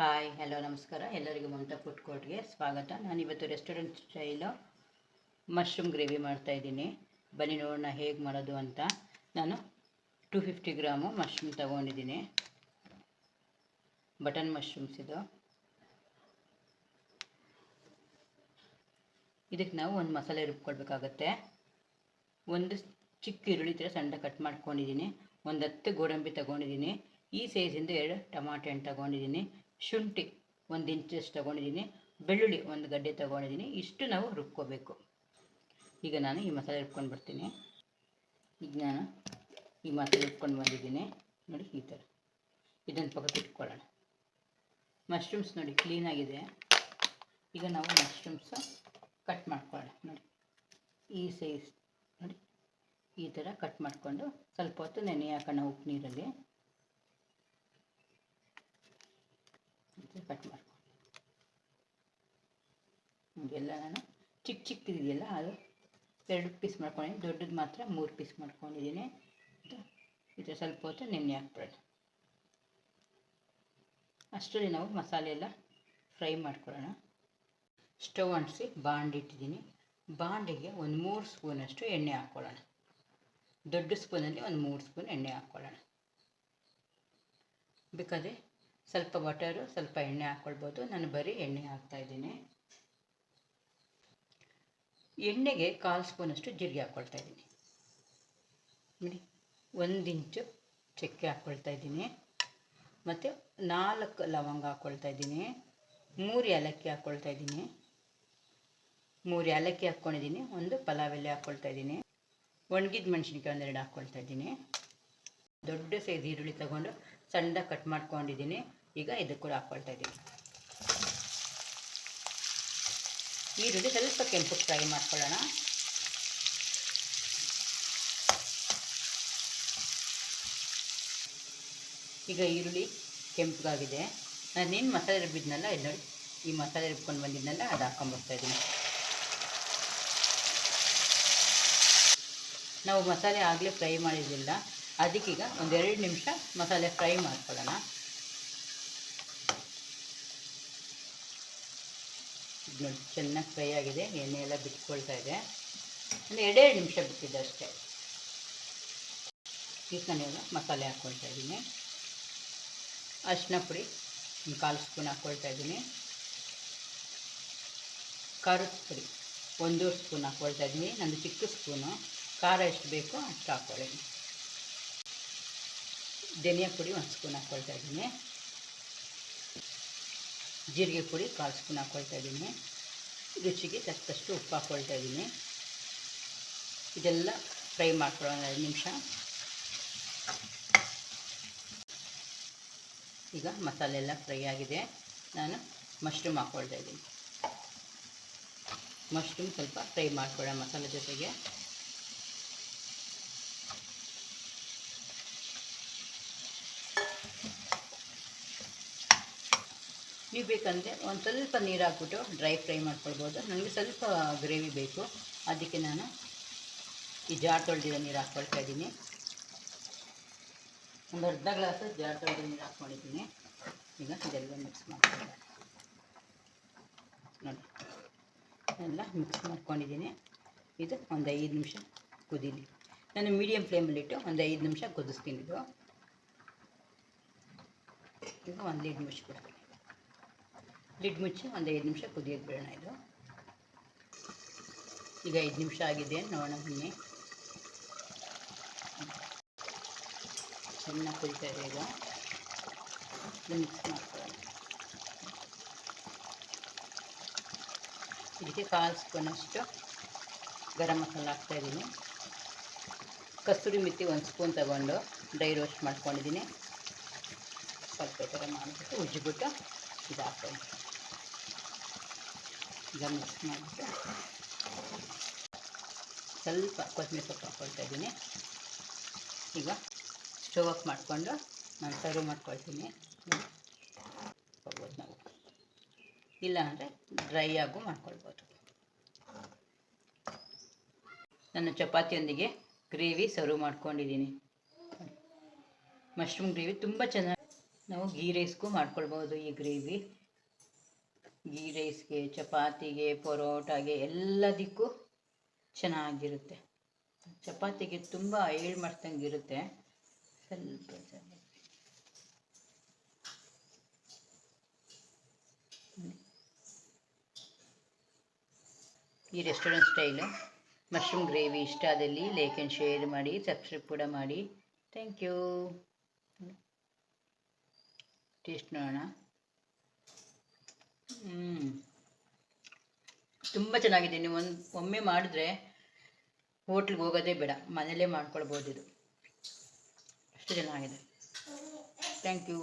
Hi, hello, ನಮಸ್ಕಾರ. ಎಲ್ಲರಿಗೂ Mamata food ಕೋರ್ಟ್ಗೆ ಸ್ವಾಗತ. ನಾನು ಇವತ್ತು ರೆಸ್ಟೋರೆಂಟ್ ಸ್ಟೈಲು ಮಶ್ರೂಮ್ ಗ್ರೇವಿ ಮಾಡ್ತಾಯಿದ್ದೀನಿ ಬನ್ನಿ ನೋಡೋಣ ಹೇಗೆ ಮಾಡೋದು ಅಂತ. ನಾನು ಟೂ ಫಿಫ್ಟಿ ಗ್ರಾಮು ಮಶ್ರೂಮ್ ತಗೊಂಡಿದ್ದೀನಿ. ಬಟನ್ ಮಶ್ರೂಮ್ಸ್ ಇದು. ಇದಕ್ಕೆ ನಾವು ಒಂದು ಮಸಾಲೆ ರುಬ್ಕೊಳ್ಬೇಕಾಗತ್ತೆ ಒಂದು ಚಿಕ್ಕ ಈರುಳ್ಳಿ ಥರ ಸಣ್ಣ ಕಟ್ ಮಾಡ್ಕೊಂಡಿದ್ದೀನಿ. ಒಂದು ಹತ್ತು ಗೋಡಂಬಿ ತೊಗೊಂಡಿದ್ದೀನಿ. ಈ ಸೈಜಿಂದ ಎರಡು ಟಮಾಟೆ ಹಣ್ಣು ತೊಗೊಂಡಿದ್ದೀನಿ, ಶುಂಠಿ ಒಂದು ಇಂಚಷ್ಟು ತೊಗೊಂಡಿದ್ದೀನಿ, ಬೆಳ್ಳುಳ್ಳಿ ಒಂದು ಗಡ್ಡೆ ತೊಗೊಂಡಿದ್ದೀನಿ, ಇಷ್ಟು ನಾವು ರುಬ್ಕೋಬೇಕು. ಈಗ ನಾನು ಈ ಮಸಾಲೆ ರುಬ್ಕೊಂಡು ಬರ್ತೀನಿ. ಈಗ ನಾನು ಈ ಮಸಾಲೆ ರುಬ್ಕೊಂಡು ಬಂದಿದ್ದೀನಿ. ನೋಡಿ ಈ ಥರ. ಇದನ್ನು ಪಕ್ಕಕ್ಕೆ ಇಟ್ಕೊಳ್ಳೋಣ ಮಶ್ರೂಮ್ಸ್ ನೋಡಿ ಕ್ಲೀನಾಗಿದೆ ಈಗ ನಾವು ಮಶ್ರೂಮ್ಸ್ ಕಟ್ ಮಾಡ್ಕೊಳ್ಳೋಣ. ನೋಡಿ ಈ ಸೈಜ್ ನೋಡಿ ಈ ಥರ ಕಟ್ ಮಾಡಿಕೊಂಡು ಸ್ವಲ್ಪ ಹೊತ್ತು ನೆನೆ ಹಾಕೋಣ ಉಪ್ಪು ನೀರಲ್ಲಿ. ಕಟ್ ಮಾಡ್ಕೊಂಡು ಇದೆಲ್ಲ ನಾನು ಚಿಕ್ಕ ಚಿಕ್ಕದಿದೆಯಲ್ಲ ಅದು ಎರಡು ಪೀಸ್ ಮಾಡ್ಕೊಂಡಿದ್ದೀನಿ. ದೊಡ್ಡದು ಮಾತ್ರ ಮೂರು ಪೀಸ್ ಮಾಡ್ಕೊಂಡಿದ್ದೀನಿ. ಇದು ಸ್ವಲ್ಪ ಹೊತ್ತು ನೆನೆ ಹಾಕ್ಬಿಡೋಣ. ಅಷ್ಟರಲ್ಲಿ ನಾವು ಮಸಾಲೆ ಎಲ್ಲ ಫ್ರೈ ಮಾಡ್ಕೊಳ್ಳೋಣ. ಸ್ಟವ್ ಅಂಟಿಸಿ ಬಾಂಡ್ ಇಟ್ಟಿದ್ದೀನಿ. ಬಾಂಡಿಗೆ ಒಂದು ಮೂರು ಸ್ಪೂನಷ್ಟು ಎಣ್ಣೆ ಹಾಕ್ಕೊಳ್ಳೋಣ. ದೊಡ್ಡ ಸ್ಪೂನಲ್ಲಿ ಒಂದು ಮೂರು ಸ್ಪೂನ್ ಎಣ್ಣೆ ಹಾಕ್ಕೊಳ್ಳೋಣ. ಬೇಕಾದರೆ ಸ್ವಲ್ಪ ಬಟರು, ಸ್ವಲ್ಪ ಎಣ್ಣೆ ಹಾಕ್ಕೊಳ್ಬೋದು ನಾನು ಬರೀ ಎಣ್ಣೆ ಹಾಕ್ತಾಯಿದ್ದೀನಿ ಎಣ್ಣೆಗೆ ಕಾಲು ಸ್ಪೂನಷ್ಟು ಜೀರಿಗೆ ಹಾಕ್ಕೊಳ್ತಾ ಇದ್ದೀನಿ. ನೋಡಿ, ಒಂದು ಇಂಚು ಚಕ್ಕೆ ಹಾಕ್ಕೊಳ್ತಾ ಇದ್ದೀನಿ. ಮತ್ತು ನಾಲ್ಕು ಲವಂಗ ಹಾಕ್ಕೊಳ್ತಾ ಇದ್ದೀನಿ. ಮೂರು ಏಲಕ್ಕಿ ಹಾಕ್ಕೊಳ್ತಾ ಇದ್ದೀನಿ. ಮೂರು ಏಲಕ್ಕಿ ಹಾಕ್ಕೊಂಡಿದ್ದೀನಿ ಒಂದು ಪಲಾವ್ ಎಲೆ ಹಾಕ್ಕೊಳ್ತಾ ಇದ್ದೀನಿ. ಒಣಗಿದ ಮೆಣಸಿನ್ಕಾಯಿ ಒಂದೆರಡು ಹಾಕ್ಕೊಳ್ತಾ ಇದ್ದೀನಿ. ದೊಡ್ಡ ಸೈಜ್ ಈರುಳ್ಳಿ ತಗೊಂಡು ಸಣ್ಣದಾಗಿ ಕಟ್ ಮಾಡ್ಕೊಂಡಿದ್ದೀನಿ. ಈಗ ಇದು ಕೂಡ ಹಾಕ್ಕೊಳ್ತಾ ಇದ್ದೀನಿ. ಈರುಳ್ಳಿ ಸ್ವಲ್ಪ ಕೆಂಪು ಫ್ರೈ ಮಾಡ್ಕೊಳ್ಳೋಣ. ಈಗ ಈರುಳ್ಳಿ ಕೆಂಪಗಾಗಿದೆ. ನಾನೇನು ಮಸಾಲೆ ರುಬ್ಬಿದ್ನಲ್ಲ, ಇದು ನೋಡಿ. ಈ ಮಸಾಲೆ ರುಬ್ಕೊಂಡು ಬಂದಿದ್ನಲ್ಲ, ಅದು ಹಾಕ್ಕೊಂಬರ್ತಾ ಇದ್ದೀನಿ. ನಾವು ಮಸಾಲೆ ಆಗಲೇ ಫ್ರೈ ಮಾಡಿರಲಿಲ್ಲ. ಅದಕ್ಕೀಗ ಒಂದೆರಡು ನಿಮಿಷ ಮಸಾಲೆ ಫ್ರೈ ಮಾಡ್ಕೊಳ್ಳೋಣ. ಚೆನ್ನಾಗಿ ಫ್ರೈ ಆಗಿದೆ ಎಣ್ಣೆ ಎಲ್ಲ ಬಿಟ್ಕೊಳ್ತಾ ಇದೆ. ಒಂದು ಎರಡೆರಡು ನಿಮಿಷ ಬಿಟ್ಟಿದ್ದೆ ಅಷ್ಟೇ. ಈಗ ಎಲ್ಲ ಮಸಾಲೆ ಹಾಕ್ಕೊಳ್ತಾ ಇದ್ದೀನಿ. ಅರಿಶಿನ ಪುಡಿ, ಒಂದು ಕಾಲು ಸ್ಪೂನ್ ಹಾಕ್ಕೊಳ್ತಾ ಇದ್ದೀನಿ. ಖಾರದ ಪುಡಿ, ಒಂದೂವರೆ ಸ್ಪೂನ್ ಹಾಕ್ಕೊಳ್ತಾ ಇದ್ದೀನಿ. ನಂದು ಚಿಕ್ಕ ಸ್ಪೂನು, ಖಾರ ಎಷ್ಟು ಬೇಕೋ ಅಷ್ಟು ಹಾಕ್ಕೊಳ್ಳಿ ಧನಿಯಾ ಪುಡಿ ಒಂದು ಸ್ಪೂನ್ ಹಾಕ್ಕೊಳ್ತಾ ಇದ್ದೀನಿ. ಜೀರಿಗೆ ಪುಡಿ ಕಾಲು ಸ್ಪೂನ್ ಹಾಕ್ಕೊಳ್ತಾ ಇದ್ದೀನಿ. ರುಚಿಗೆ ತಕ್ಕಷ್ಟು ಉಪ್ಪು ಹಾಕ್ಕೊಳ್ತಾ ಇದ್ದೀನಿ. ಇದೆಲ್ಲ ಫ್ರೈ ಮಾಡ್ಕೊಳ್ಳೋಣ ಐದು ನಿಮಿಷ. ಈಗ ಮಸಾಲೆ ಎಲ್ಲ ಫ್ರೈ ಆಗಿದೆ. ನಾನು ಮಶ್ರೂಮ್ ಹಾಕ್ಕೊಳ್ತಾ ಇದ್ದೀನಿ. ಮಶ್ರೂಮ್ ಸ್ವಲ್ಪ ಫ್ರೈ ಮಾಡ್ಕೊಳ್ಳೋಣ ಮಸಾಲೆ ಜೊತೆಗೆ. ನೀವು ಬೇಕಂದರೆ ಒಂದು ಸ್ವಲ್ಪ ನೀರು ಹಾಕ್ಬಿಟ್ಟು ಡ್ರೈ ಫ್ರೈ ಮಾಡ್ಕೊಳ್ಬೋದು. ನನಗೆ ಸ್ವಲ್ಪ ಗ್ರೇವಿ ಬೇಕು. ಅದಕ್ಕೆ ನಾನು ಈ ಜಾರ್ ತೊಳೆದಿರೋ ನೀರು ಹಾಕ್ಕೊಳ್ತಾ ಇದ್ದೀನಿ. ಒಂದು ಅರ್ಧ ಗ್ಲಾಸ್ ಜಾರ್ ತೊಳೆದಿರೋ ನೀರು ಹಾಕ್ಕೊಂಡಿದ್ದೀನಿ. ಈಗ ಇದೆಲ್ಲ ಮಿಕ್ಸ್ ಮಾಡ್ಕೊಳ್ಳೋಣ. ನೋಡಿ. ಎಲ್ಲ ಮಿಕ್ಸ್ ಮಾಡ್ಕೊಂಡಿದ್ದೀನಿ. ಇದು ಒಂದು ಐದು ನಿಮಿಷ ಕುದೀಲಿ. ನಾನು ಮೀಡಿಯಮ್ ಫ್ಲೇಮಲ್ಲಿಟ್ಟು ಒಂದು ಐದು ನಿಮಿಷ ಕುದಿಸ್ತೀನಿ ಇದು. ಈಗ ಒಂದು ನಿಮಿಷ ಮುಚ್ಚಿಬಿಡ್ತೀನಿ ಲಿಡ್ ಮುಚ್ಚಿ ಒಂದು ಐದು ನಿಮಿಷ ಕುದಿಯೋಕ್ಕೆ ಬಿಡೋಣ ಇದು. ಈಗ ಐದು ನಿಮಿಷ ಆಗಿದೆ ನೋಡೋಣ ಬನ್ನಿ ಚೆನ್ನಾಗಿ ಕುದಿತಾ ಇದೆ ಈಗ. ಮಿಕ್ಸ್ ಮಾಡ್ಕೊಳ್ಳೋಣ. ಇದಕ್ಕೆ ಕಾಲು ಸ್ಪೂನಷ್ಟು ಗರಂ ಮಸಾಲ ಹಾಕ್ತಾಯಿದ್ದೀನಿ ಕಸ್ತೂರಿ ಮೆತ್ತಿ ಒಂದು ಸ್ಪೂನ್ ತಗೊಂಡು ಡ್ರೈ ರೋಸ್ಟ್ ಮಾಡ್ಕೊಂಡಿದ್ದೀನಿ ಸ್ವಲ್ಪ ಥರ ಮಾಡಿಬಿಟ್ಟು ಉಜ್ಜಿಬಿಟ್ಟು ಇದು ಹಾಕ್ಕೊಂಡು ಈಗ ಮಿಕ್ಸ್ ಸ್ವಲ್ಪ ಕೊತ್ತಂಬರಿ ಸೊಪ್ಪು ಹಾಕ್ಕೊಳ್ತಾ ಇದ್ದೀನಿ. ಈಗ ಸ್ಟವ್ ಆಫ್ ಮಾಡಿಕೊಂಡು ನಾನು ಸರ್ವ್ ಮಾಡ್ಕೊಳ್ತೀನಿ. ಹೋಗ್ಬೋದು ನಾವು ಇಲ್ಲ ಅಂದರೆ ಡ್ರೈ ಆಗು ಮಾಡ್ಕೊಳ್ಬೋದು. ನಾನು ಚಪಾತಿಯೊಂದಿಗೆ ಗ್ರೇವಿ ಸರ್ವ್ ಮಾಡ್ಕೊಂಡಿದ್ದೀನಿ. ಮಶ್ರೂಮ್ ಗ್ರೇವಿ ತುಂಬ ಚೆನ್ನಾಗಿ ನಾವು ಗೀ ರೈಸ್ಗೂ ಮಾಡ್ಕೊಳ್ಬೋದು ಈ ಗ್ರೇವಿ. ಗೀ ರೈಸ್ಗೆ ಚಪಾತಿಗೆ ಪರೋಟಾಗೆ ಎಲ್ಲದಕ್ಕೂ ಚೆನ್ನಾಗಿರುತ್ತೆ. ಚಪಾತಿಗೆ ತುಂಬ ಏಳು ಸ್ವಲ್ಪ ಸ್ವಲ್ಪ ಈ ರೆಸ್ಟೋರೆಂಟ್ ಸ್ಟೈಲು ಮಶ್ರೂಮ್ ಗ್ರೇವಿ ಇಷ್ಟ ಆದಲ್ಲಿ ಲೈಕ್ ಆ್ಯಂಡ್ ಶೇರ್ ಮಾಡಿ ಸಬ್ಸ್ಕ್ರೈಬ್ ಕೂಡ ಮಾಡಿ. ಥ್ಯಾಂಕ್ ಯು ಟೇಸ್ಟ್ ನೋಡೋಣ. ಹ್ಞೂ ತುಂಬ ಚೆನ್ನಾಗಿದೆ. ನೀವು ಒಂದು ಒಮ್ಮೆ ಮಾಡಿದ್ರೆ ಹೋಟ್ಲಿಗೆ ಹೋಗೋದೇ ಬೇಡ. ಮನೇಲೇ ಮಾಡ್ಕೊಳ್ಬೋದು ಇದು. ಅಷ್ಟು ಚೆನ್ನಾಗಿದೆ. Thank you